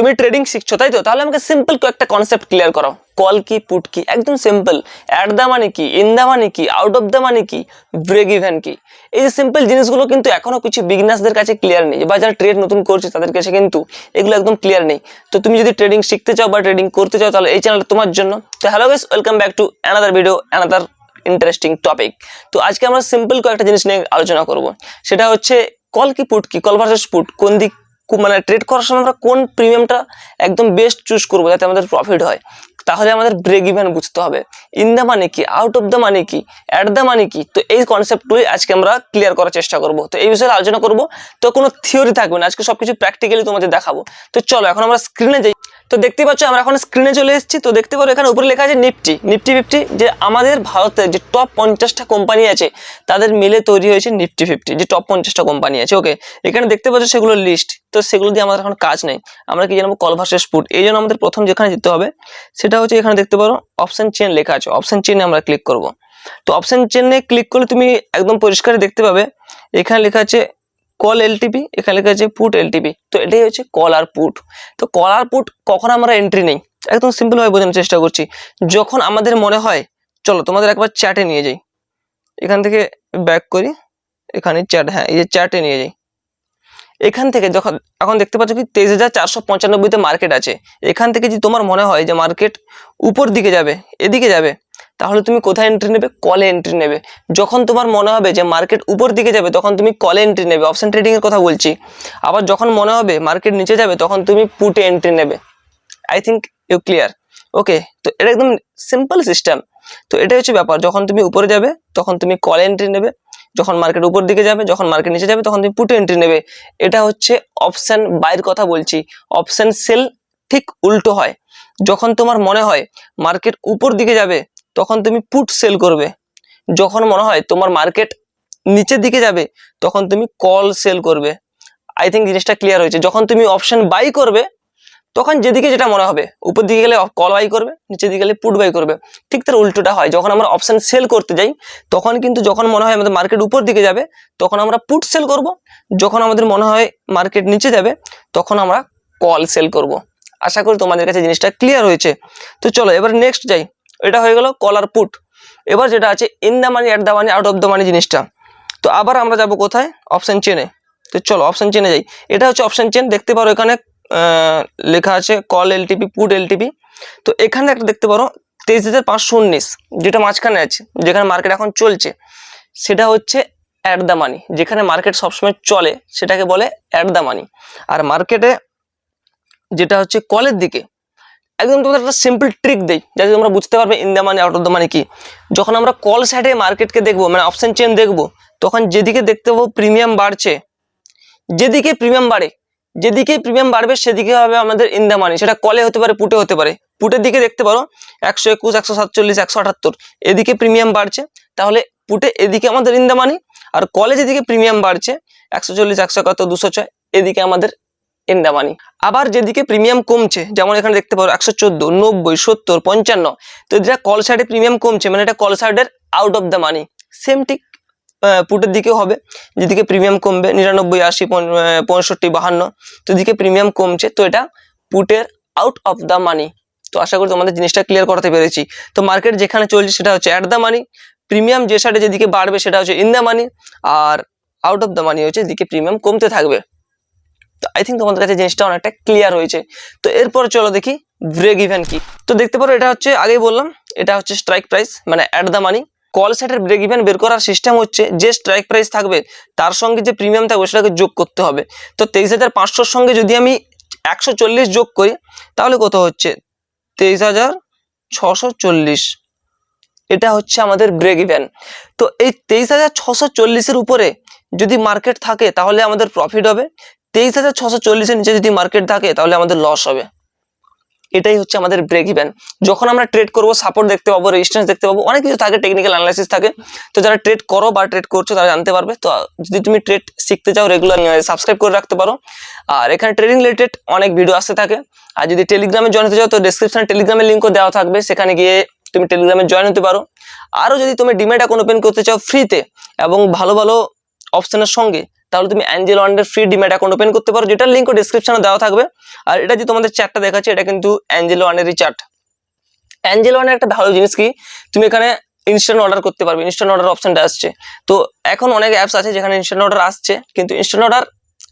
তুমি ট্রেডিং শিখছো, তাই তো? তাহলে আমাকে সিম্পল কয়েকটা কনসেপ্ট ক্লিয়ার করো কল কি পুট কি, একদম সিম্পল অ্যাট দ্য মানে কি ইন দ্য মানে কি আউট অফ দ্য মানে কি ব্রেক ইভেন কি। এই যে সিম্পল জিনিসগুলো কিন্তু এখনও কিছু বিগনার্সদের কাছে ক্লিয়ার নেই, বা যারা ট্রেড নতুন করছে, তাদের কাছে কিন্তু এগুলো একদম ক্লিয়ার নেই। তো তুমি যদি ট্রেডিং শিখতে চাও বা ট্রেডিং করতে চাও, তাহলে এই চ্যানেলটা তোমার জন্য। তো hello guys welcome back to another video another interesting topic তো আজকে আমরা সিম্পল কয়েকটা জিনিস নিয়ে আলোচনা করব। সেটা হচ্ছে, কল কি পুট কি, কল ভার্সেস পুট কোন দিক মানে ট্রেড করার সময় আমরা কোন প্রিমিয়ামটা একদম বেস্ট চুজ করব যাতে আমাদের প্রফিট হয়, তাহলে আমাদের ব্রেক ইভেন বুঝতে হবে। ইন দ্য মানে কি আউট অফ দ্য মানে কি অ্যাট দ্য মানে কি? তো এই কনসেপ্টগুলি আজকে আমরা ক্লিয়ার করার চেষ্টা করব। তো এই বিষয়ে আলোচনা করব। তো কোনো থিওরি থাকবে না, আজকে সব কিছু প্র্যাকটিক্যালি তোমাদের দেখাবো। তো চলো, এখন আমরা স্ক্রিনে যাই। তো দেখতে পাচ্ছ, আমরা এখন স্ক্রিনে চলে এসেছি। তো দেখতে পারো, এখানে উপরে লেখা আছে নিফটি নিফটি ফিফটি যে আমাদের ভারতের যে টপ পঞ্চাশটা কোম্পানি আছে, তাদের মিলে তৈরি হয়েছে নিফটি ফিফটি যে টপ পঞ্চাশটা কোম্পানি আছে ওকে এখানে দেখতে পাচ্ছ সেগুলো লিস্ট তো সেগুলো দিয়ে আমাদের এখন কাজ নেই। আমরা কি জানব কল ভার্সেস পুট এই জন্য আমাদের প্রথম যেখানে যেতে হবে, সেটা হচ্ছে এখানে দেখতে পারো অপশন চেন লেখা আছে। অপশন চেনে আমরা ক্লিক করব। তো অপশন চেনে ক্লিক করলে তুমি একদম পরিষ্কার দেখতে পাবে, এখানে লেখা আছে কল এলটিপি এখানে লেখা আছে পুট এলটিপি তো এটাই হচ্ছে কল আর পুট তো কল আর পুট কখন আমরা এন্ট্রি নেই। একদম সিম্পলভাবে বোঝানোর চেষ্টা করছি। যখন আমাদের মনে হয়, চলো তোমাদের একবার চ্যাটে নিয়ে যাই। এখান থেকে ব্যাক করি, এখানে চ্যাট হ্যাঁ এই যে চ্যাটে নিয়ে যাই। এখান থেকে যখন, এখন দেখতে পাচ্ছ কি, তেইশ হাজার চারশো পঁচানব্বইতে মার্কেট আছে। এখান থেকে যদি তোমার মনে হয় যে মার্কেট উপর দিকে যাবে, এদিকে যাবে, তাহলে তুমি কোথায় এন্ট্রি নেবে? কলে এন্ট্রি নেবে। যখন তোমার মনে হবে যে মার্কেট উপর দিকে যাবে, তখন তুমি কলে এন্ট্রি নেবে। অপশন ট্রেডিং এর কথা বলছি। আবার যখন মনে হবে মার্কেট নিচে যাবে, তখন তুমি পুটে এন্ট্রি নেবে। I think you clear okay তো এটা একদম সিম্পল সিস্টেম তো এটাই হচ্ছে ব্যাপার। যখন তুমি উপরে যাবে, তখন তুমি কলে এন্ট্রি নেবে। যখন মার্কেট উপর দিকে যাবে, যখন মার্কেট নিচে যাবে, তখন তুমি পুটে এন্ট্রি নেবে। এটা হচ্ছে অপশন বাইয়ের কথা বলছি। অপশন সেল ঠিক উল্টো হয়। যখন তোমার মনে হয় মার্কেট উপর দিকে যাবে, তখন তুমি পুট সেল করবে। যখন মনে হয় তোমার মার্কেট নিচের দিকে যাবে, তখন তুমি কল সেল করবে। আই থিঙ্ক জিনিসটা ক্লিয়ার হয়েছে। যখন তুমি অপশন বাই করবে তখন যেদিকে যেটা মনে হবে, উপর দিকে গেলে কল বাই করবে, নিচের দিকে গেলে পুট বাই করবে। ঠিক তার উল্টোটা হয়, যখন আমরা অপশন সেল করতে যাই, তখন কিন্তু যখন মনে হয় আমাদের মার্কেট উপর দিকে যাবে, তখন আমরা পুট সেল করব। যখন আমাদের মনে হয় মার্কেট নিচে যাবে, তখন আমরা কল সেল করব। আশা করি তোমাদের কাছে জিনিসটা ক্লিয়ার হয়েছে। তো চলো, এবার নেক্সট যাই। এটা হয়ে গেল কল আর পুট এবার যেটা আছে in the money at the money out of the money জিনিসটা। তো আবার আমরা যাব কোথায়? অপশন চেনে তো চলো অপশন চেনে যাই। এটা হচ্ছে অপশন চেন দেখতে পারো এখানে লেখা আছে কল এলটিপি পুট এলটিপি তো এখানে একটা দেখতে পারো, তেইশ হাজার পাঁচশো উনিশ, যেটা মাঝখানে আছে, যেখানে মার্কেট এখন চলছে, সেটা হচ্ছে অ্যাট দ্য মানি যেখানে মার্কেট সবসময় চলে, সেটাকে বলে অ্যাট দ্য মানি আর মার্কেটে যেটা হচ্ছে কলের দিকে, একদম তোমাদের একটা সিম্পল ট্রিক দেই, যাতে তোমরা বুঝতে পারবে in the money out of the money কি। যখন আমরা কল সাইডে মার্কেটকে দেখব মানে অপশন চেন দেখব, তখন যেদিকে দেখতে পাবো প্রিমিয়াম বাড়ছে, যেদিকে প্রিমিয়াম বাড়ে যেদিকে প্রিমিয়াম বাড়বে, সেদিকে হবে আমাদের ইন দ্য মানি সেটা কলে হতে পারে পুটে হতে পারে। পুটের দিকে দেখতে পারো, একশো একুশ, একশো সাতচল্লিশ, একশো আটাত্তর। এদিকে প্রিমিয়াম বাড়ছে, তাহলে পুটে এদিকে আমাদের ইন দ্য মানি আর কলে যেদিকে প্রিমিয়াম বাড়ছে, একশো চল্লিশ, একশো একাত্তর, দুশো ছয়, এদিকে আমাদের ইন দ্য মানি আবার যেদিকে প্রিমিয়াম কমছে, যেমন এখানে দেখতে পারো, একশো চোদ্দ, নব্বই, সত্তর, পঞ্চান্ন, তো যেটা কল সাইডে প্রিমিয়াম কমছে মানে এটা কল সাইডের out of the money same ঠিক পুটের দিকেও হবে। যেদিকে প্রিমিয়াম কমবে, নিরানব্বই, আশি পঁয়ষট্টি, বাহান্ন, তো এদিকে প্রিমিয়াম কমছে। তো এটা পুটের আউট অফ দ্য মানি তো আশা করি তোমাদের জিনিসটা ক্লিয়ার করতে পেরেছি। তো মার্কেট যেখানে চলছে সেটা হচ্ছে অ্যাট দ্য মানি প্রিমিয়াম যে সাইডে যেদিকে বাড়বে সেটা হচ্ছে ইন দ্য মানি আর আউট অফ দ্য মানি হচ্ছে যেদিকে প্রিমিয়াম কমতে থাকবে। তো আই থিঙ্ক তোমাদের কাছে জিনিসটা অনেকটা ক্লিয়ার হয়েছে। তো এরপর চলো দেখি ব্রেক ইভেন কি। তো দেখতে পারো এটা হচ্ছে আগেই বললাম, এটা হচ্ছে স্ট্রাইক প্রাইস মানে অ্যাট দ্য মানি কল সেটের ব্রেক ইভেন বের করার সিস্টেম হচ্ছে যে স্ট্রাইক প্রাইস থাকবে, তার সঙ্গে যে প্রিমিয়াম থাকবে সেটাকে যোগ করতে হবে। তো তেইশ হাজার পাঁচশোর সঙ্গে যদি আমি একশো চল্লিশ যোগ করি, তাহলে কত হচ্ছে? তেইশ হাজার ছশো চল্লিশ। এটা হচ্ছে আমাদের ব্রেক ইভেন তো এই তেইশ হাজার ছশো চল্লিশের উপরে যদি মার্কেট থাকে, তাহলে আমাদের প্রফিট হবে। তেইশ হাজার ছশো চল্লিশের নিচে যদি মার্কেট থাকে, তাহলে আমাদের লস হবে। এটাই হচ্ছে আমাদের ব্রেক ইভেন যখন আমরা ট্রেড করব সাপোর্ট দেখতে পাবো রেজিস্ট্যান্স দেখতে পাবো, অনেক কিছু থাকে টেকনিক্যাল অ্যানালাইসিস থাকে। তো যারা ট্রেড করো বা ট্রেড করছ, তারা জানতে পারবে। তো যদি তুমি ট্রেড শিখতে চাও রেগুলার সাবস্ক্রাইব করে রাখতে পারো। আর এখানে ট্রেডিং রিলেটেড অনেক ভিডিও আসতে থাকে। আর যদি টেলিগ্রামে জয়েন হতে চাও, তো ডিসক্রিপশনে টেলিগ্রামের লিঙ্কও দেওয়া থাকবে। সেখানে গিয়ে তুমি টেলিগ্রামে জয়েন হতে পারো। আরও যদি তুমি ডিমেট অ্যাকাউন্ট ওপেন করতে চাও ফ্রিতে এবং ভালো ভালো অপশনের সঙ্গে তাহলে তুমি অ্যাঞ্জেল ওয়ানের ফ্রি ডিম্যাট অ্যাকাউন্ট ওপেন করতে পারো যেটা লিঙ্ক ডিসক্রিপশনে দেওয়া থাকবে। আর এটা যে তোমাদের চ্যাটটা দেখাচ্ছে, এটা কিন্তু অ্যাঞ্জেল ওয়ানেরই চার্ট অ্যাঞ্জেল ওয়ানের একটা ভালো জিনিস কি? তুমি এখানে ইনস্ট্যান্ট অর্ডার করতে পারবে ইনস্ট্যান্ট অর্ডার অপশনটা আসছে। তো এখন অনেক অ্যাপস আছে যেখানে ইনস্ট্যান্ট অর্ডার আসছে, কিন্তু ইনস্ট্যান্ট অর্ডার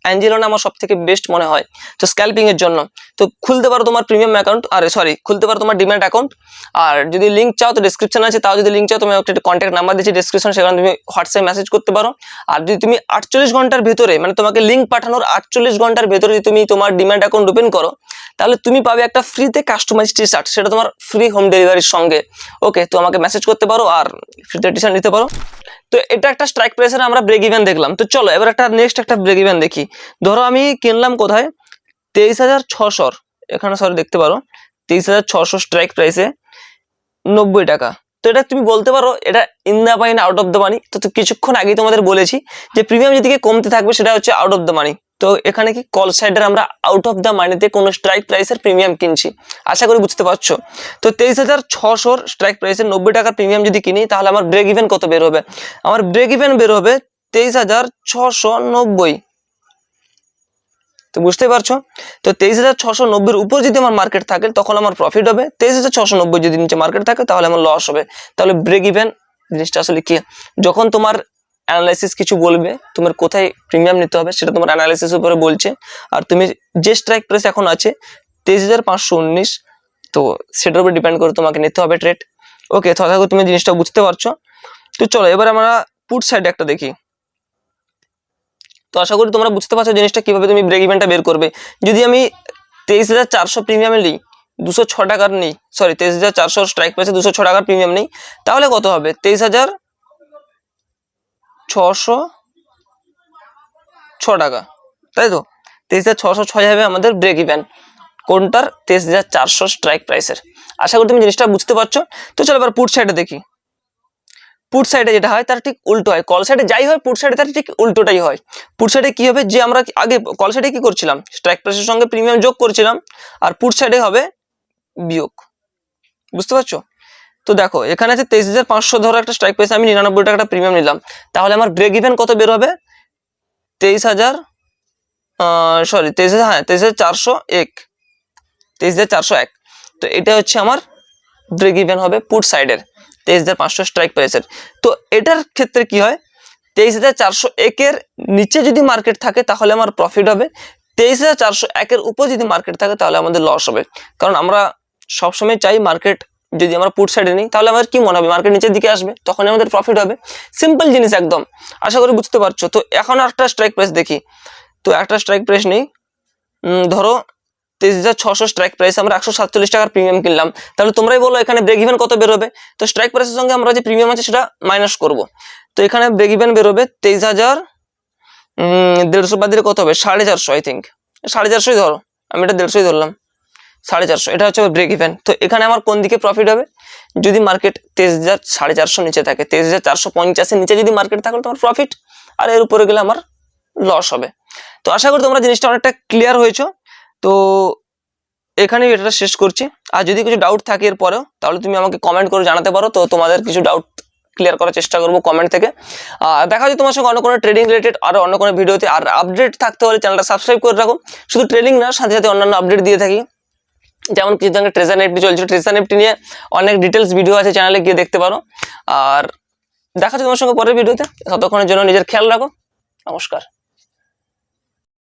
অ্যাঞ্জেলোনা আমার সব থেকে বেস্ট মনে হয়, তো স্ক্যাল্পিং এর জন্য। তো খুলতে পারো তোমার প্রিমিয়াম অ্যাকাউন্ট আর সরি খুলতে পারো তোমার ডিম্যাট অ্যাকাউন্ট আর যদি লিঙ্ক চাও তো ডিসক্রিপশন আছে, তাও যদি লিঙ্ক চাও তুমি একটা কন্ট্যাক্ট নাম্বার দিচ্ছি ডিসক্রিপশন সেখানে তুমি হোয়াটসঅ্যাপ মেসেজ করতে পারো। আর যদি তুমি আটচল্লিশ ঘণ্টার ভেতরে মানে তোমাকে লিঙ্ক পাঠানোর আটচল্লিশ ঘণ্টার ভেতরে যদি তুমি তোমার ডিম্যাট অ্যাকাউন্ট ওপেন করো, তাহলে তুমি পাবে একটা ফ্রিতে কাস্টমাইজ টি শার্ট সেটা তোমার ফ্রি হোম ডেলিভারির সঙ্গে। ওকে তো আমাকে মেসেজ করতে পারো আর ফ্রিতে টি শার্ট নিতে পারো। তো এটা একটা স্ট্রাইক প্রাইসের আমরা ব্রেক ইভেন দেখলাম। তো চলো, এবার একটা নেক্সট একটা ব্রেক ইভেন দেখি। ধরো আমি কিনলাম কোথায়? তেইশ হাজার ছশোর, এখানে সরি দেখতে পারো। তেইশ হাজার ছশো স্ট্রাইক প্রাইসে নব্বই টাকা। তো এটা তুমি বলতে পারো, এটা in the money out of the money তো কিছুক্ষণ আগেই তোমাদের বলেছি যে প্রিমিয়াম যেদিকে কমতে থাকবে সেটা হচ্ছে আউট অফ দ্য মানি তো এখানে কি কল সাইডের আমরা আউট অফ দ্য মানিতে কোনো স্ট্রাইক প্রাইসের প্রিমিয়াম কিনছি? আশা করি বুঝতে পারছ। তো তেইশ হাজার ছশোর স্ট্রাইক প্রাইসের নব্বই টাকার প্রিমিয়াম যদি কিনি, তাহলে আমার ব্রেক ইভেন কত বের হবে? আমার ব্রেক ইভেন বের হবে তেইশ হাজার ছশো নব্বই তো বুঝতে পারছ? তো তেইশ হাজার ছশো নব্বইয়ের উপর যদি আমার মার্কেট থাকে, তখন আমার প্রফিট হবে। তেইশ হাজার ছশো নব্বই যদি নিচে মার্কেট থাকে, তাহলে আমার লস হবে। তাহলে ব্রেক ইভেন জিনিসটা আসলে কি? যখন তোমার অ্যানালাইসিস কিছু বলবে, তোমার কোথায় প্রিমিয়াম নিতে হবে সেটা তোমার অ্যানালাইসিস উপরে বলছে। আর তুমি যে স্ট্রাইক প্রাইস এখন আছে, তেইশ হাজার পাঁচশো উনিশ, তো সেটার উপর ডিপেন্ড করে তোমাকে নিতে হবে ট্রেড ওকে তো আশা করি তুমি জিনিসটা বুঝতে পারছ। তো চলো, এবার আমরা পুট সাইড একটা দেখি। তো আশা করি তোমরা বুঝতে পারছ জিনিসটা কীভাবে তুমি ব্রেক ইভেনটা বের করবে। যদি আমি তেইশ হাজার চারশো প্রিমিয়ামে নিই, দুশো ছ টাকার নেই সরি তেইশ হাজার চারশো স্ট্রাইক প্রাইসে দুশো ছ টাকার প্রিমিয়াম নেই, তাহলে কত হবে? তেইশ হাজার ছশো, ছ টাকা। তাই তো? তেইশ হাজার ছশো ছয় হবে আমাদের ব্রেক ইভেন কোনটার? তেইশ হাজার চারশো স্ট্রাইক প্রাইসের আশা করি তুমি জিনিসটা বুঝতে পারছ। তো চলো এবার পুট সাইডে দেখি। পুট সাইডে যেটা হয়, তার ঠিক উল্টো হয়। কল সাইডে যাই হয় পুট সাইডে তার ঠিক উল্টোটাই হয়। পুট সাইডে কি হবে? যে আমরা আগে কল সাইডে কি করছিলাম? স্ট্রাইক প্রাইসের সঙ্গে প্রিমিয়াম যোগ করছিলাম। আর পুট সাইডে হবে বিয়োগ। বুঝতে পারছ? তো দেখো, এখানে আছে তেইশ হাজার পাঁচশো ধরো একটা স্ট্রাইক প্রাইসে আমি নিরানব্বই টাকাটা প্রিমিয়াম নিলাম। তাহলে আমার ব্রেক ইভেন কত বের হবে? তেইশ হাজার সরি তেইশ হাজার হ্যাঁ তেইশ হাজার চারশো এক। তেইশ হাজার চারশো এক। তো এটা হচ্ছে আমার ব্রেক ইভেন হবে পুট সাইডের তেইশ হাজার পাঁচশো স্ট্রাইক প্রাইসের তো এটার ক্ষেত্রে কি হয়? তেইশ হাজার চারশো একের নিচে যদি মার্কেট থাকে, তাহলে আমার প্রফিট হবে। তেইশ হাজার চারশো একের উপর যদি মার্কেট থাকে, তাহলে আমাদের লস হবে। কারণ আমরা সবসময় চাই মার্কেট যদি আমরা পুট সাইডে নিই, তাহলে আমাদের কি মনে হবে? মার্কেট নিচের দিকে আসবে তখন আমাদের প্রফিট হবে। সিম্পল জিনিস একদম। আশা করি বুঝতে পারছ। তো এখন একটা স্ট্রাইক প্রাইস দেখি। তো একটা স্ট্রাইক প্রাইস নেই। ধরো তেইশ হাজার ছশো স্ট্রাইক প্রাইস আমরা একশো সাতচল্লিশ টাকার প্রিমিয়াম কিনলাম। তাহলে তোমরাই বলো এখানে ব্রেক ইভেন কত বেরোবে? তো স্ট্রাইক প্রাইসের সঙ্গে আমরা যে প্রিমিয়াম আছে, সেটা মাইনাস করব। তো এখানে ব্রেক ইভেন বেরোবে তেইশ হাজার দেড়শো বাদ দিলে কত হবে? সাড়ে চারশো আই থিঙ্ক সাড়ে চারশোই ধরো। আমি এটা দেড়শোই ধরলাম। সাড়ে চারশো। এটা হচ্ছে ব্রেক ইভেন তো এখানে আমার কোন দিকে প্রফিট হবে? যদি মার্কেট তেইশ হাজার, সাড়ে চারশো নিচে থাকে, তেইশ হাজার চারশো পঞ্চাশের নিচে যদি মার্কেট থাকে তোমার প্রফিট আর এর উপরে গেলে আমার লস হবে। তো আশা করি তোমরা জিনিসটা অনেকটা ক্লিয়ার হয়েছো। তো এখানে এটা শেষ করছি। আর যদি কিছু ডাউট থাকে এরপরেও, তাহলে তুমি আমাকে কমেন্ট করে জানাতে পারো। তো তোমাদের কিছু ডাউট ক্লিয়ার করার চেষ্টা করব কমেন্ট থেকে। আর দেখা যায় তোমার সঙ্গে অন্য কোনো ট্রেডিং রিলেটেড আর অন্য কোনো ভিডিওতে আর আপডেট থাকতে হলে চ্যানেলটা সাবস্ক্রাইব করে রাখো। শুধু ট্রেডিং না, সাথে সাথে অন্যান্য আপডেট দিয়ে থাকি। যেমন কিছুদিন আগে ট্রেজার নেপটি চলছিল ট্রেজার নেপটি নিয়ে অনেক ডিটেলস ভিডিও আছে চ্যানেলে গিয়ে দেখতে পারো। আর দেখা যাচ্ছে তোমার সঙ্গে পরের ভিডিওতে ততক্ষণের জন্য নিজের খেয়াল রাখো। নমস্কার।